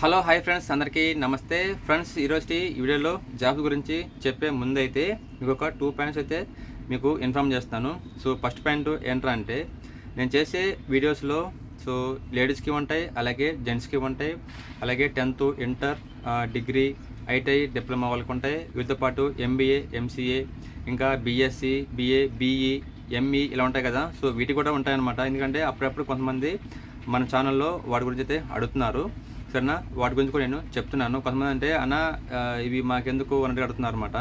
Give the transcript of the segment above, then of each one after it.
Hello hi friends అందరికీ నమస్తే. Friends ఈరోజు ఈ వీడియోలో జాబ్ గురించి చెప్పే ముందైతే మీకు ఒక టూ పాయింట్స్ అయితే మీకు ఇన్ఫామ్ చేస్తాను. సో ఫస్ట్ పాయింట్ ఏంట్రా అంటే నేను చేసే వీడియోస్లో సో లేడీస్కి ఉంటాయి అలాగే జెంట్స్కి ఉంటాయి అలాగే tenth inter degree ITI diploma వాళ్ళకి ఉంటాయి. వీటితో పాటు ఎంబీఏ ఎంసీఏ ఇంకా బీఎస్సీ బీఏ బీఈ ఎంఈ ఇలా ఉంటాయి కదా. సో వీటి కూడా ఉంటాయన్నమాట. ఎందుకంటే అప్పుడప్పుడు కొంతమంది మన ఛానల్లో వాటి గురించి అయితే అడుగుతున్నారు. సరేనా వాటి గురించి కూడా నేను చెప్తున్నాను. కొంతమంది అంటే అన్న ఇవి మాకెందుకు అన్నట్టు అడుగుతున్నారు అనమాట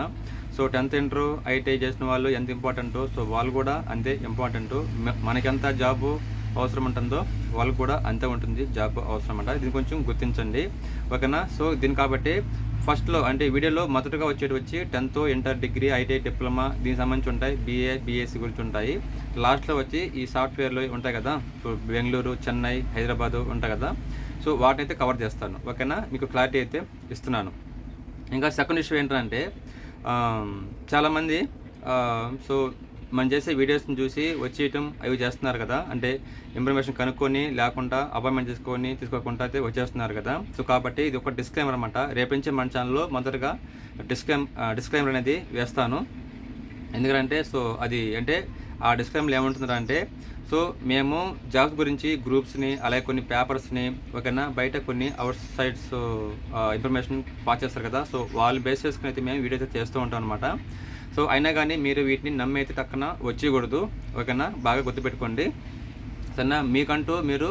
సో టెన్త్ ఇంటర్ ఐటీఐ చేసిన వాళ్ళు ఎంత ఇంపార్టెంటో సో వాళ్ళు కూడా అంతే ఇంపార్టెంట్. మనకెంత జాబ్ అవసరం ఉంటుందో వాళ్ళకు కూడా అంతే ఉంటుంది జాబ్ అవసరం అంట దీని కొంచెం గుర్తించండి. ఓకేనా? సో దీని కాబట్టి ఫస్ట్లో అంటే వీడియోలో మొదటగా వచ్చేటి వచ్చి tenth inter degree ITI diploma దీనికి సంబంధించి ఉంటాయి. బీఏ బీఎస్సీ గురించి ఉంటాయి. లాస్ట్లో వచ్చి ఈ సాఫ్ట్వేర్లు ఉంటాయి కదా? సో బెంగళూరు చెన్నై హైదరాబాదు ఉంటాయి కదా? సో వాటిని అయితే కవర్ చేస్తాను. ఓకేనా? మీకు క్లారిటీ అయితే ఇస్తున్నాను. ఇంకా సెకండ్ ఇష్యూ ఏంటంటే చాలామంది సో మనం చేసే వీడియోస్ని చూసి వచ్చేయటం అవి చేస్తున్నారు కదా. అంటే ఇన్ఫర్మేషన్ కనుక్కొని లేకుండా అపాయింట్మెంట్ తీసుకొని తీసుకోకుండా అయితే వచ్చేస్తున్నారు కదా. సో కాబట్టి ఇది ఒక డిస్క్లైమర్ అనమాట రేపు నుంచి మన ఛానల్లో మొదటగా డిస్క్లైమ్ డిస్క్లైమర్ అనేది వేస్తాను. ఎందుకంటే సో అది అంటే ఆ డిస్క్లైమ్లో ఏమంటుందంటే సో మేము జాబ్స్ గురించి గ్రూప్స్ని అలాగే కొన్ని పేపర్స్ని ఓకేనా బయట కొన్ని అవుట్ సైడ్స్ ఇన్ఫర్మేషన్ పాస్ చేస్తారు కదా సో వాళ్ళు బేస్ చేసుకుని అయితే మేము వీడియో అయితే చేస్తూ ఉంటాం అనమాట సో అయినా కానీ మీరు వీటిని నమ్మి అయితే తక్కన వచ్చేయకూడదు ఓకేనా బాగా గుర్తుపెట్టుకోండి. సరేనా మీకంటూ మీరు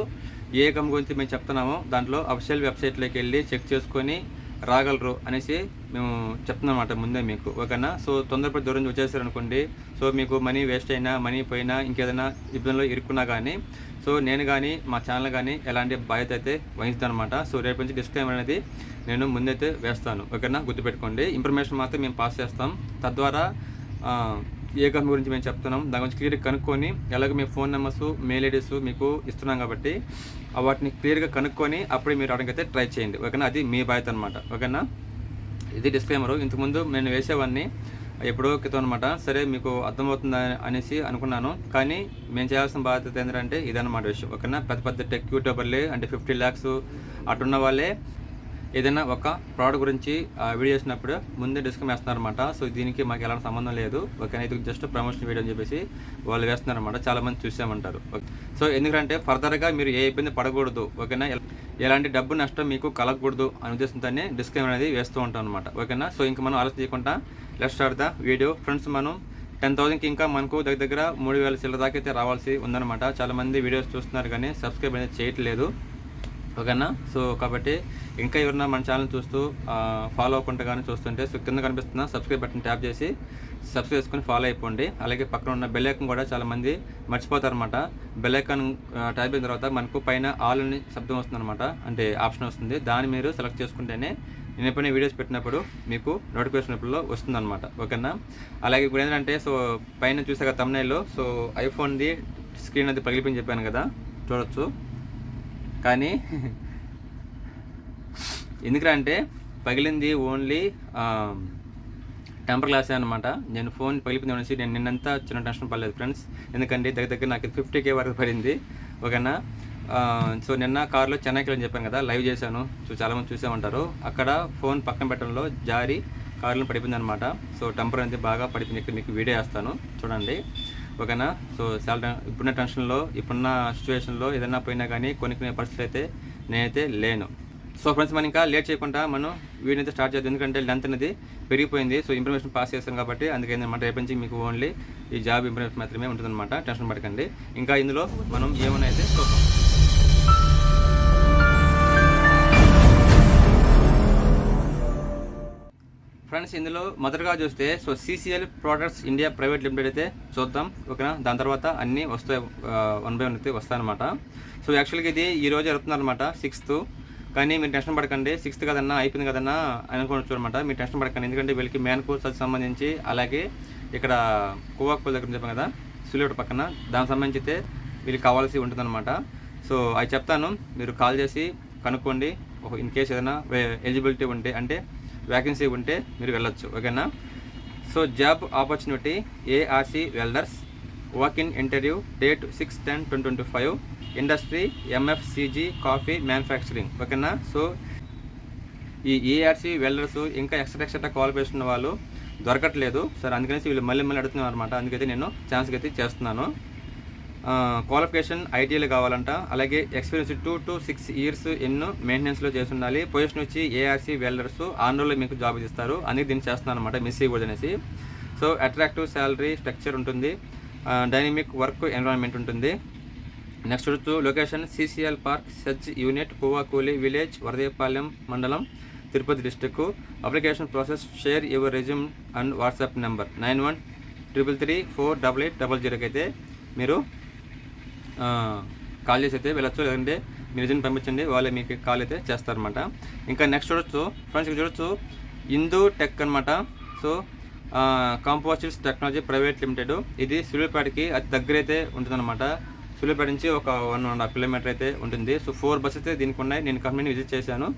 ఏ కమ్ గురించి మేము చెప్తున్నామో దాంట్లో అఫిషియల్ వెబ్సైట్లోకి వెళ్ళి చెక్ చేసుకొని రాగలరు అనేసి మేము చెప్తున్నామాట ముందే మీకు ఓకేనా? సో తొందరపడి దూరం నుంచి సో మీకు మనీ వేస్ట్ అయినా మనీ పోయినా ఇంకేదైనా ఇబ్బందులు ఇరుక్కున్నా కానీ సో నేను కానీ మా ఛానల్ కానీ ఎలాంటి బాధ్యత అయితే వహిస్తానమాట సో రేపు నుంచి డిస్క్లైమర్ అనేది నేను ముందైతే వేస్తాను ఓకేనా? గుర్తుపెట్టుకోండి. ఇన్ఫర్మేషన్ మాత్రం మేము పాస్ చేస్తాం. తద్వారా ఏ కంపెనీ గురించి మేము చెప్తున్నాం దాని గురించి క్లియర్గా కనుక్కొని ఎలాగో మీ ఫోన్ నెంబర్స్ మెయిల్ ఐడీస్ మీకు ఇస్తున్నాం కాబట్టి వాటిని క్లియర్గా కనుక్కొని అప్పుడే మీరు రావడానికి అయితే ట్రై చేయండి ఓకేనా? అది మీ బాధ్యత అనమాట ఓకేనా? ఇది డిస్క్లైమరు ఇంతకుముందు నేను వేసేవాడిని ఎప్పుడో క్రితం అనమాట సరే మీకు అర్థమవుతుంది అనేసి అనుకున్నాను. కానీ మేము చేయాల్సిన బాధ్యత ఏంటంటే ఇదన్నమాట విషయం. ఓకేనా? పెద్ద పెద్ద టెక్ యూట్యూబర్లే అంటే ఫిఫ్టీ ల్యాక్స్ అటున్న వాళ్ళే. ఏదైనా ఒక ప్రోడక్ట్ గురించి వీడియో చేసినప్పుడు ముందే డిస్కమ్ వేస్తున్నారన్నమాట. సో దీనికి మాకు ఎలాంటి సంబంధం లేదు. ఓకే ఇది జస్ట్ ప్రమోషన్ వీడియో అని చెప్పేసి వాళ్ళు వేస్తున్నారనమాట చాలామంది చూసామంటారు. ఓకే. సో ఎందుకంటే ఫర్దర్గా మీరు ఏ ఇబ్బంది పడకూడదు. ఓకేనా ఎలాంటి డబ్బు నష్టం మీకు కలగకూడదు అనే ఉద్దేశంతోనే డిస్క్లైమర్ అనేది వేస్తూ ఉంటాం అనమాట ఓకేనా సో ఇంకా మనం ఆలోచన చేయకుండా left start the video friends మనం టెన్ థౌసండ్కి ఇంకా మనకు దగ్గర దగ్గర మూడు వేల చిల్లర దాకా అయితే రావాల్సి ఉందన్నమాట. చాలామంది వీడియోస్ చూస్తున్నారు కానీ సబ్స్క్రైబ్ అనేది చేయట్లేదు. ఓకేనా? సో కాబట్టి ఇంకా ఎవరన్నా మన ఛానల్ చూస్తూ ఫాలో అవ్వకుండా కానీ చూస్తుంటే సో కింద కనిపిస్తున్న సబ్స్క్రైబ్ బటన్ ట్యాప్ చేసి సబ్స్క్రైబ్ చేసుకొని ఫాలో అయిపోండి. అలాగే పక్కన ఉన్న బెల్ కూడా చాలామంది మర్చిపోతారనమాట బెల్ ఐకాన్ ట్యాప్ అయిన తర్వాత మనకు పైన ఆల్ అని శబ్దం వస్తుందన్నమాట. అంటే ఆప్షన్ వస్తుంది. దాన్ని మీరు సెలెక్ట్ చేసుకుంటేనే నేను ఎప్పుడైనా వీడియోస్ పెట్టినప్పుడు మీకు నోటిఫికేషన్ వస్తుందన్నమాట. ఓకేనా? అలాగే ఇప్పుడు ఏంటంటే సో పైన చూసాక తమ్నైల్లో సో ఐఫోన్ది స్క్రీన్ అది పగిలిపోయింది చెప్పాను కదా. చూడొచ్చు. కానీ ఎందుకంటే పగిలింది ఓన్లీ టెంపర్ గ్లాసే అనమాట నేను ఫోన్ పగిలిపోయింది అనేసి నేను నిన్నంతా చిన్న టెన్షన్ పడలేదు ఫ్రెండ్స్ ఎందుకంటే దగ్గర దగ్గర నాకు ఫిఫ్టీ కే వరకు పడింది. ఓకేనా? సో నిన్న కార్లో చెన్నైకి వెళ్ళి చెప్పాను కదా లైవ్ చేశాను. సో చాలామంది చూసామంటారు. అక్కడ ఫోన్ పక్కన పెట్టడంలో జారి కార్లో పడిపోయింది అనమాట సో టెంపర్ అనేది బాగా పడిపోయింది. ఇక్కడ మీకు వీడియో వేస్తాను. చూడండి. ఓకేనా? సో చాలా ఇప్పుడున్న టెన్షన్లో ఇప్పుడున్న సిచ్యువేషన్లో ఏదైనా పోయినా కానీ కొన్ని కొన్ని పరిస్థితులు అయితే నేనైతే లేను. సో ఫ్రెండ్స్ మనం ఇంకా లేట్ చేయకుండా మనం వీడియో అయితే స్టార్ట్ చేద్దాం. ఎందుకంటే లెంత్ అనేది పెరిగిపోయింది. సో ఇన్ఫర్మేషన్ పాస్ చేస్తాం కాబట్టి అందుకే అనమాట రేపు నుంచి మీకు ఓన్లీ ఈ జాబ్ ఇన్ఫర్మేషన్ మాత్రమే ఉంటుందన్నమాట. టెన్షన్ పడకండి. ఇంకా ఇందులో మనం ఏమైనా అయితే చూద్దాం. ఫ్రెండ్స్ ఇందులో మొదటగా చూస్తే so CCL products India private limited అయితే చూద్దాం. ఓకేనా? దాని తర్వాత అన్నీ వస్తాయి వన్ బై వన్ అయితే వస్తాయన్నమాట. సో యాక్చువల్గా ఇది ఈ రోజు జరుగుతుందన్నమాట సిక్స్త్ కానీ మీరు టెన్షన్ పడకండి సిక్స్త్ కదన్నా అయిపోయింది కదన్నా అనుకోవచ్చు అనమాట మీరు టెన్షన్ పడకండి ఎందుకంటే వీళ్ళకి మ్యాన్ కోర్స్ సంబంధించి అలాగే ఇక్కడ కోవాక్పూల్ దగ్గర చెప్పాను కదా సులేట్ పక్కన దానికి సంబంధించి అయితే వీళ్ళకి కావాల్సి ఉంటుందన్నమాట. సో అవి చెప్తాను మీరు కాల్ చేసి కనుక్కోండి. ఇన్ కేస్ ఏదైనా ఎలిజిబిలిటీ ఉంటే అంటే వ్యాకెన్సీ ఉంటే మీరు వెళ్ళొచ్చు ఓకేనా? So job opportunity ARC welders walk in interview date six ten twenty twenty five industry MFCG coffee manufacturing ఓకేనా? సో ఈ ఏఆర్సి వెల్డర్స్ ఇంకా ఎక్స్ట్రా ఎక్స్ట్రా క్వాలిఫికేషన్ వాళ్ళు దొరకట్లేదు. సార్ అందుకనేసి వీళ్ళు మళ్ళీ మళ్ళీ అడుగుతున్నారు అనమాట అందుకైతే నేను ఛాన్స్కి అయితే చేస్తున్నాను. క్వాలిఫికేషన్ ఐటీఐలు కావాలంట. అలాగే experience two to six years ఎన్నో మెయింటెనెన్స్లో చేసి ఉండాలి పొజిషన్ వచ్చి ఏఆర్సీ వెల్డర్స్ ఆంధ్రలో మీకు జాబ్ ఇస్తారు. అందుకే దీన్ని చేస్తున్నాను అనమాట మిస్సీ చేయకూడదు అనేసి. సో అట్రాక్టివ్ శాలరీ స్ట్రక్చర్ ఉంటుంది. డైనమిక్ వర్క్ ఎన్విరాన్మెంట్ ఉంటుంది. నెక్స్ట్ వచ్చి location CCL park search unit Kuvakuli village Varadaiahpalem మండలం Tirupati district application process share your resume and WhatsApp number nine one triple three four double eight double జీరోకి అయితే మీరు call చేసి అయితే వెళ్ళొచ్చు లేదంటే మీ రిజన్ పంపించండి వాళ్ళే మీకు కాల్ అయితే చేస్తారనమాట ఇంకా నెక్స్ట్ చూడొచ్చు ఫ్రెండ్స్ ఇక్కడ చూడొచ్చు ఇందు టెక్ అనమాట so composites technology private limited ఇది సూర్యాపేటకి అతి దగ్గర అయితే ఉంటుందన్నమాట. సూర్యాపేట నుంచి ఒక వన్ అండ్ హాఫ్ కిలోమీటర్ అయితే ఉంటుంది. సో ఫోర్ బస్ అయితే దీనికి ఉన్నాయి. నేను కంపెనీని విజిట్ చేశాను.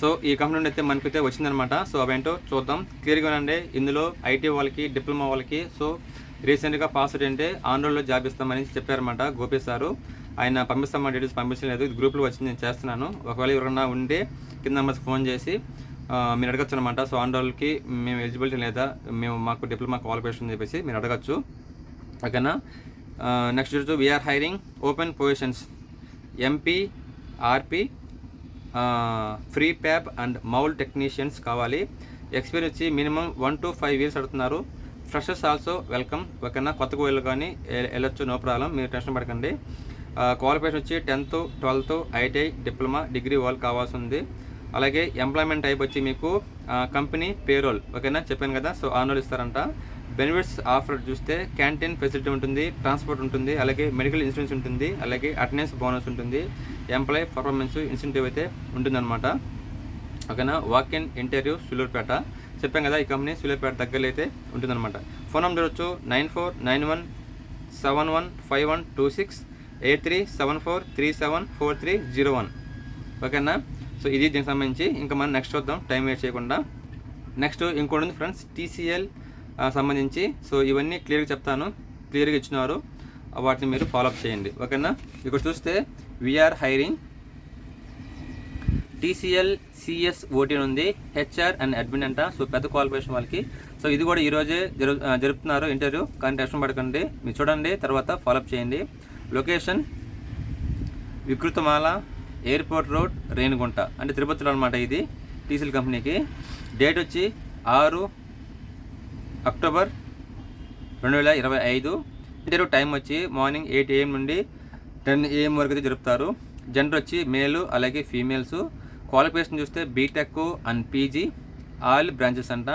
సో ఈ కంపెనీ నుండి అయితే మనకైతే వచ్చిందనమాట సో అవేంటో చూద్దాం. క్లియర్గా ఉండండి ఇందులో ఐటీ వాళ్ళకి డిప్లొమా వాళ్ళకి. సో రీసెంట్గా పాస్ అవుట్ అంటే ఆంధ్రలో జాబ్ ఇస్తామని చెప్పారన్నమాట గోపి సారు. ఆయన పంపిస్తామని డీటెయిల్స్ పంపించలేదు ఇది గ్రూప్లో వచ్చి నేను చేస్తున్నాను. ఒకవేళ ఎవరైనా ఉంటే కింద నెంబర్స్ ఫోన్ చేసి మీరు అడగచ్చు అనమాట సో ఆంధ్రాలకి మేము ఎలిజిబిలిటీ లేదా మేము మాకు డిప్లొమా క్వాలిఫికేషన్ అని చెప్పేసి మీరు అడగచ్చు. ఓకేనా? నెక్స్ట్ చూడొచ్చు. We're hiring open positions MP RP free pap and mould technicians కావాలి. ఎక్స్పీరియన్స్ వచ్చి minimum one to five years అడుగుతున్నారు. ఫ్రెషర్స్ ఆల్సో వెల్కమ్ ఓకేనా కొత్తగా వెళ్ళి కానీ వెళ్ళొచ్చు నో ప్రాబ్లం మీరు టెన్షన్ పడకండి. క్వాలిఫికేషన్ వచ్చి tenth twelfth ITI diploma degree వాళ్ళు కావాల్సి ఉంది అలాగే ఎంప్లాయ్మెంట్ టైప్ వచ్చి మీకు కంపెనీ పేరోల్ ఓకేనా? చెప్పాను కదా? సో ఆనోల్ ఇస్తారంట. బెనిఫిట్స్ ఆఫర్ చూస్తే క్యాంటీన్ ఫెసిలిటీ ఉంటుంది ట్రాన్స్పోర్ట్ ఉంటుంది అలాగే మెడికల్ ఇన్సూరెన్స్ ఉంటుంది అలాగే అటెండెన్స్ బోనస్ ఉంటుంది ఎంప్లాయ్ పర్ఫార్మెన్స్ ఇన్సెంటివ్ అయితే ఉంటుందన్నమాట. ఓకేనా? వాక్ ఇన్ ఇంటర్వ్యూ సులూర్పేట చెప్పాం కదా ఈ కంపెనీ సూర్యాపేట దగ్గరలో అయితే ఉంటుందన్నమాట. ఫోన్ నెంబర్ వచ్చి nine four nine one seven one five one two six eight three seven four three seven four three zero one. ఓకేనా? సో ఇది దీనికి సంబంధించి ఇంకా మనం నెక్స్ట్ చూద్దాం టైం వేస్ట్ చేయకుండా. నెక్స్ట్ ఇంకోటి ఉంది ఫ్రెండ్స్ టీసీఎల్ సంబంధించి. సో ఇవన్నీ క్లియర్గా చెప్తాను క్లియర్గా ఇచ్చినారు. వాటిని మీరు ఫాలోఅప్ చేయండి. ఓకేనా? ఇక్కడ చూస్తే we're hiring TCL CS OT ఉంది హెచ్ఆర్ అండ్ అడ్మిన్ అంట. సో పెద్ద క్వాలిఫికేషన్ వాళ్ళకి. సో ఇది కూడా ఈరోజే జరు జరుపుతున్నారు ఇంటర్వ్యూ కానీ టెన్షన్ పడకండి. మీరు చూడండి. తర్వాత ఫాలోఅప్ చేయండి. Location Vikruthamala airport road Renigunta. అంటే తిరుపతిలో అనమాట ఇది టీసీఎల్ కంపెనీకి డేట్ వచ్చి ఆరు అక్టోబర్ రెండు వేల ఇరవై ఐదు. ఇంటర్వ్యూ టైం వచ్చి మార్నింగ్ ఎయిట్ ఏఎం నుండి టెన్ ఏఎం వరకు అయితే జరుపుతారు. జెండర్ వచ్చి మేలు అలాగే ఫీమేల్స్ క్వాలిఫికేషన్ చూస్తే BTech and PG all branches అంట.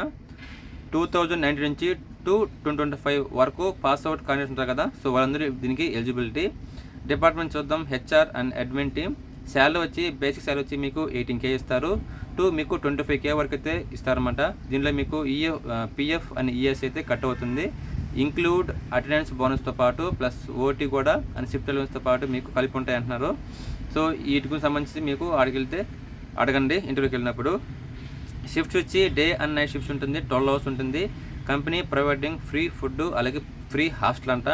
టూ థౌజండ్ నైన్టీన్ నుంచి టూ ట్వంటీ ట్వంటీ ఫైవ్ వరకు పాస్ అవుట్ కండిషన్ ఉంటారు కదా సో వాళ్ళందరూ దీనికి ఎలిజిబిలిటీ డిపార్ట్మెంట్ చూద్దాం HR and admin team salary వచ్చి బేసిక్ శాలరీ వచ్చి మీకు ఎయిటీన్ కే ఇస్తారు. టూ మీకు ట్వంటీ ఫైవ్ కే వరకు అయితే ఇస్తారన్నమాట. దీనిలో మీకు ఈఎఫ్ పిఎఫ్ అండ్ ఈఎస్ అయితే కట్ అవుతుంది. ఇంక్లూడ్ అటెండెన్స్ బోనస్తో పాటు ప్లస్ ఓటీ కూడా అండ్ షిఫ్ట్ అలవెన్స్తో పాటు మీకు కలిపి ఉంటాయి అంటున్నారు. సో వీటికి సంబంధించి మీకు ఆడికి వెళ్తే అడగండి ఇంటర్వ్యూకి వెళ్ళినప్పుడు. షిఫ్ట్స్ వచ్చి డే అండ్ నైట్ షిఫ్ట్స్ ఉంటుంది ట్వెల్వ్ అవర్స్ ఉంటుంది. కంపెనీ ప్రొవైడింగ్ ఫ్రీ ఫుడ్ అలాగే ఫ్రీ హాస్టల్ అంట.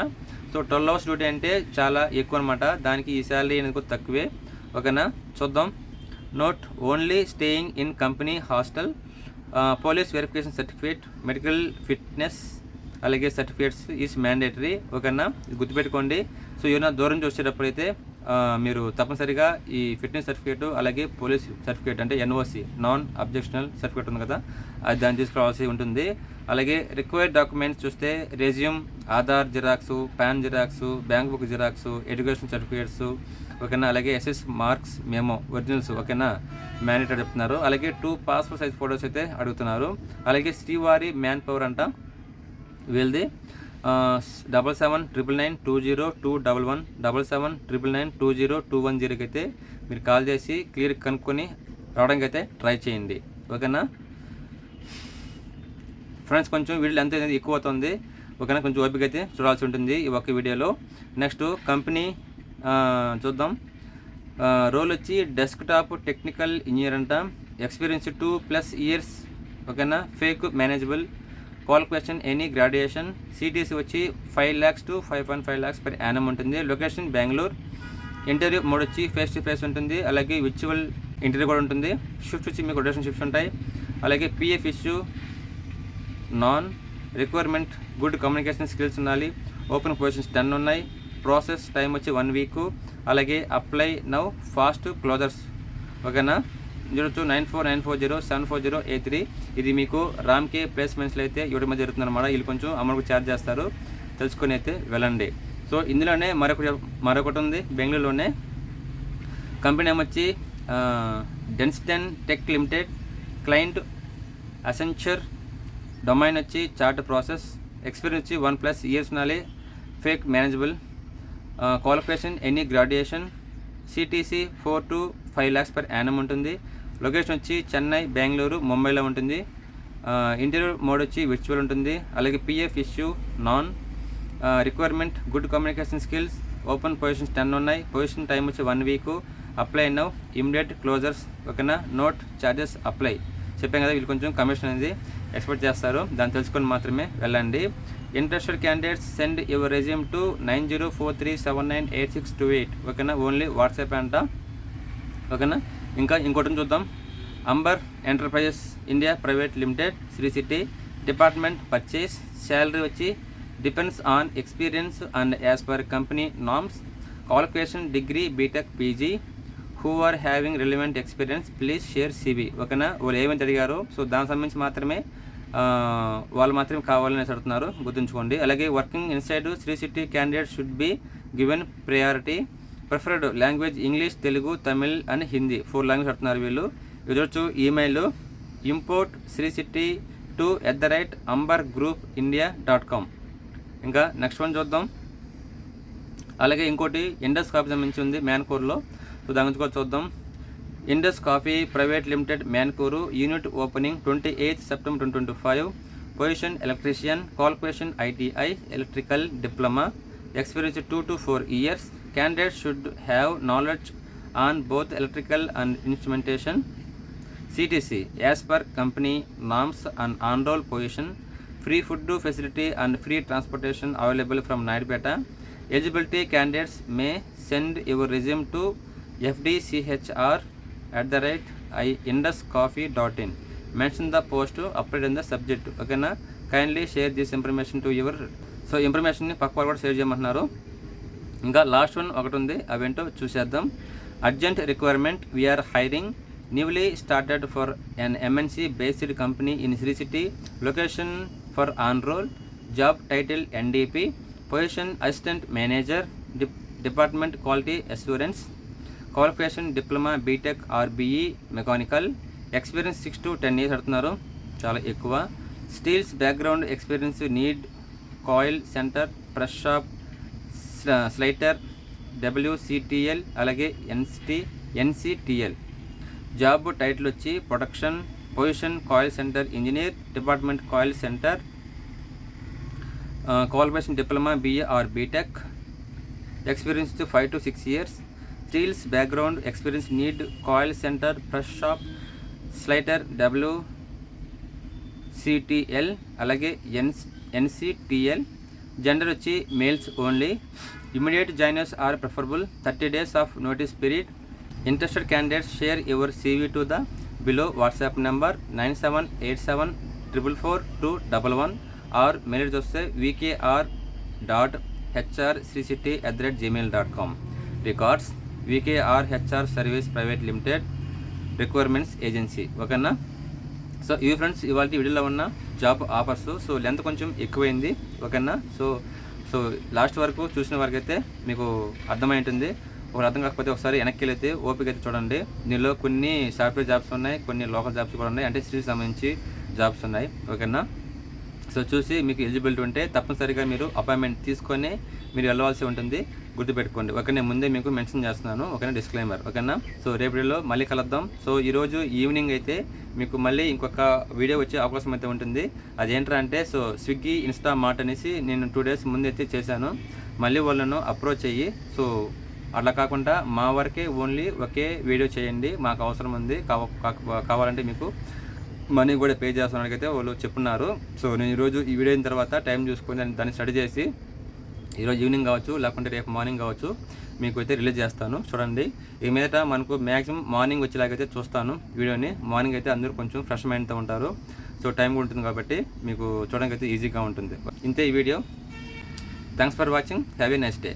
సో ట్వెల్వ్ అవర్స్ డ్యూటీ అంటే చాలా ఎక్కువ అనమాట దానికి ఈ శాలరీ అనేది కూడా తక్కువే. ఓకేనా? చూద్దాం. Note only staying in company hostel police verification certificate medical fitness అలాగే సర్టిఫికేట్స్ ఈజ్ మ్యాండేటరీ ఓకేనా? గుర్తుపెట్టుకోండి. సో ఏమైనా దూరం చూసేటప్పుడు అయితే మీరు తప్పనిసరిగా ఈ ఫిట్నెస్ సర్టిఫికేట్ అలాగే పోలీస్ సర్టిఫికేట్ అంటే ఎన్ఓసి నాన్ అబ్జెక్షనల్ సర్టిఫికేట్ ఉంది కదా అది దాన్ని తీసుకురావాల్సి ఉంటుంది. అలాగే రిక్వైర్డ్ డాక్యుమెంట్స్ చూస్తే resume Aadhaar xerox PAN xerox bank book xerox education certificates ఓకేనా? అలాగే ఎస్ఎస్ మార్క్స్ మేమో ఒరిజినల్స్ ఓకేనా? మ్యాండేటరీ చెప్తున్నారు అలాగే టూ పాస్పోర్ట్ సైజ్ ఫోటోస్ అయితే అడుగుతున్నారు. అలాగే శ్రీవారి మ్యాన్ పవర్ అంట వీళ్ళది. Double seven triple nine two zero two double one double seven triple nine two zero two one జీరోకి అయితే మీరు కాల్ చేసి క్లియర్ కనుక్కొని రావడానికి అయితే ట్రై చేయండి. ఓకేనా? ఫ్రెండ్స్ కొంచెం వీడియో ఎంత అయితే ఎక్కువ అవుతుంది. ఓకేనా? కొంచెం ఓపిక అయితే చూడాల్సి ఉంటుంది ఈ ఒక్క వీడియోలో. నెక్స్ట్ కంపెనీ చూద్దాం. రోల్ వచ్చి డెస్క్టాప్ టెక్నికల్ ఇంజనీర్ అంట. Experience two plus years. ఓకేనా? Fake manageable. Qualification any graduation CTC వచ్చి five lakhs to five point five lakhs per annum ఉంటుంది. లొకేషన్ బెంగళూరు ఇంటర్వ్యూ మోడ్ వచ్చి ఫేస్ టు ఫేస్ ఉంటుంది. అలాగే virtual interview కూడా ఉంటుంది. షిఫ్ట్ వచ్చి మీకు రొటేషన్ షిఫ్ట్స్ ఉంటాయి. అలాగే PF issue non requirement good communication skills ఉండాలి. ఓపెన్ పొజిషన్స్ టెన్ ఉన్నాయి. ప్రాసెస్ టైం వచ్చి వన్ వీక్ అలాగే అప్లై నౌ ఫాస్ట్ క్లోజర్స్ ఓకేనా zero two nine four nine four zero seven four zero eight three. ఇది మీకు రామ్కే ప్లేస్మెంట్స్లో అయితే ఇవ్వడం జరుగుతుంది జరుగుతుందన్నమాట. వీళ్ళు కొంచెం అమౌంట్ ఛార్జ్ చేస్తారు. తెలుసుకొని అయితే వెళ్ళండి. సో ఇందులోనే మరొకటి మరొకటి ఉంది బెంగళూరులోనే. కంపెనీ వచ్చి డెన్స్టెన్ tech limited client Accenture domain వచ్చి చార్ట్ ప్రాసెస్ ఎక్స్పీరియన్స్ వచ్చి one plus years నాలే fake manageable qualification any graduation CTC four to five lakhs per annum ఉంటుంది. లొకేషన్ వచ్చి చెన్నై బెంగళూరు ముంబైలో ఉంటుంది. ఇంటీరియర్ మోడ్ వచ్చి విర్చువల్ ఉంటుంది. అలాగే PF issue non. Requirement good communication skills open positions ten ఉన్నాయి. Position time వచ్చి one week. Apply now immediate closures ఓకేనా? Note charges apply. చెప్పాం కదా వీళ్ళు కొంచెం కమిషన్ అనేది ఎక్స్పెక్ట్ చేస్తారు. దాన్ని తెలుసుకొని మాత్రమే వెళ్ళండి. Interested candidates send your resume to nine zero four three seven nine eight six two eight. ఓకేనా? ఓన్లీ వాట్సాప్ అంట. ఓకేనా? ఇంకా ఇంకోటి చూద్దాం. Amber Enterprises India private limited Sri City department purchase salary వచ్చి depends on experience and as per company norms qualification degree BTech PG. Who are having relevant experience please share CV. ఓకేనా? వాళ్ళు ఏమేమి అడిగారో so దానికి సంబంధించి మాత్రమే వాళ్ళు మాత్రమే కావాలని అడుగుతున్నారు. గుర్తుంచుకోండి. అలాగే working inside Sri City candidate should be given priority. Preferred language English Telugu Tamil and Hindi. Four language అడుగుతున్నారు వీళ్ళు. ఇదొచ్చు email import Sri City to at the rate Amber group India dot com. ఇంకా next one చూద్దాం. అలాగే ఇంకోటి Indus coffee సంబంధించి ఉంది మ్యాన్కూర్లో. So దాని గురించి కూడా చూద్దాం. Indus coffee private limited మ్యాన్కూరు unit opening twenty eighth September twenty twenty five. Position electrician qualification ITI electrical diploma experience two to four years. Candidate should have knowledge on both electrical and instrumentation CTC as per company norms and on roll position free food facility and free transportation available from Naidupeta eligibility candidates may send your resume to FDCHR at the rate I Indus coffee dot in mention the post update in the subject ఓకేనా kindly share this information to your so ఇన్ఫర్మేషన్ని పక్క వాళ్ళు కూడా share చేయమంటున్నారు. ఇంకా last one ఒకటి ఉంది అవేంటో చూసేద్దాం. Urgent requirement we are hiring newly started for an MNC based company in Sri City location for on role job title NDP position assistant manager dip department quality assurance qualification diploma BTech or BE mechanical experience six to ten years అడుగుతున్నారు చాలా ఎక్కువ. Steels background experience need coil center press shop slitter WCTL అలాగే NCT NCTL job title వచ్చి production position coil center engineer department coil center qualification diploma BA or BTech experience five to six years steels background experience need coil center press shop slitter W CTL అలాగే N NCTL gender వచ్చి males only immediate joiners are preferable thirty days of notice period interested candidates share your CV to the below WhatsApp number nine seven eight seven triple four two double one or mail వస్తే VKR dot HR CCT at the rate Gmail dot com records VKR HR service private limited requirements agency ఓకేనా? So ఇవి friends ఇవాళ వీడియోలో ఉన్న job offers. So length కొంచెం ఎక్కువైంది ఓకేనా so so last వరకు చూసిన వరకు అయితే మీకు అర్థమై ఉంటుంది ఒకరు అర్థం కాకపోతే ఒకసారి వెనక్కి వెళ్తే ఓపిక అయితే చూడండి. దీనిలో కొన్ని సాఫ్ట్వేర్ జాబ్స్ ఉన్నాయి కొన్ని లోకల్ జాబ్స్ కూడా ఉన్నాయి. అంటే స్త్రీకి సంబంధించి జాబ్స్ ఉన్నాయి ఓకేనా? సో చూసి మీకు ఎలిజిబిలిటీ ఉంటే తప్పనిసరిగా మీరు అపాయింట్మెంట్ తీసుకొని మీరు వెళ్ళవలసి ఉంటుంది. గుర్తుపెట్టుకోండి. ఓకేనా ముందే మీకు మెన్షన్ చేస్తున్నాను. ఓకేనా డిస్క్లైమర్ ఓకేనా? సో రేపటిలో మళ్ళీ కలుద్దాం. సో ఈరోజు ఈవినింగ్ అయితే మీకు మళ్ళీ ఇంకొక వీడియో వచ్చే అవకాశం అయితే ఉంటుంది. అదేంట్రా అంటే సో స్విగ్గీ ఇన్స్టా మార్ట్ అనేసి నేను టూ డేస్ ముందైతే చేశాను. మళ్ళీ వాళ్ళను అప్రోచ్ అయ్యి సో అట్లా కాకుండా మా వరకే ఓన్లీ ఒకే వీడియో చేయండి. మాకు అవసరం ఉంది. కావాలంటే మీకు మనీ కూడా పే చేస్తానికి అయితే వాళ్ళు చెప్పున్నారు. సో నేను ఈరోజు ఈ వీడియో అయిన తర్వాత టైం చూసుకొని దాన్ని దాన్ని స్టడీ చేసి ఈరోజు ఈవినింగ్ కావచ్చు లేకుంటే రేపు మార్నింగ్ కావచ్చు మీకు అయితే రిలీజ్ చేస్తాను. చూడండి ఈ మీదట మనకు మ్యాక్సిమం మార్నింగ్ వచ్చేలాగైతే చూస్తాను వీడియోని. మార్నింగ్ అయితే అందరూ కొంచెం ఫ్రెష్ మైండ్తో ఉంటారు. సో టైం కూడా ఉంటుంది కాబట్టి మీకు చూడడానికి అయితే ఈజీగా ఉంటుంది. ఇంతే ఈ video. Thanks for watching. Have a next day.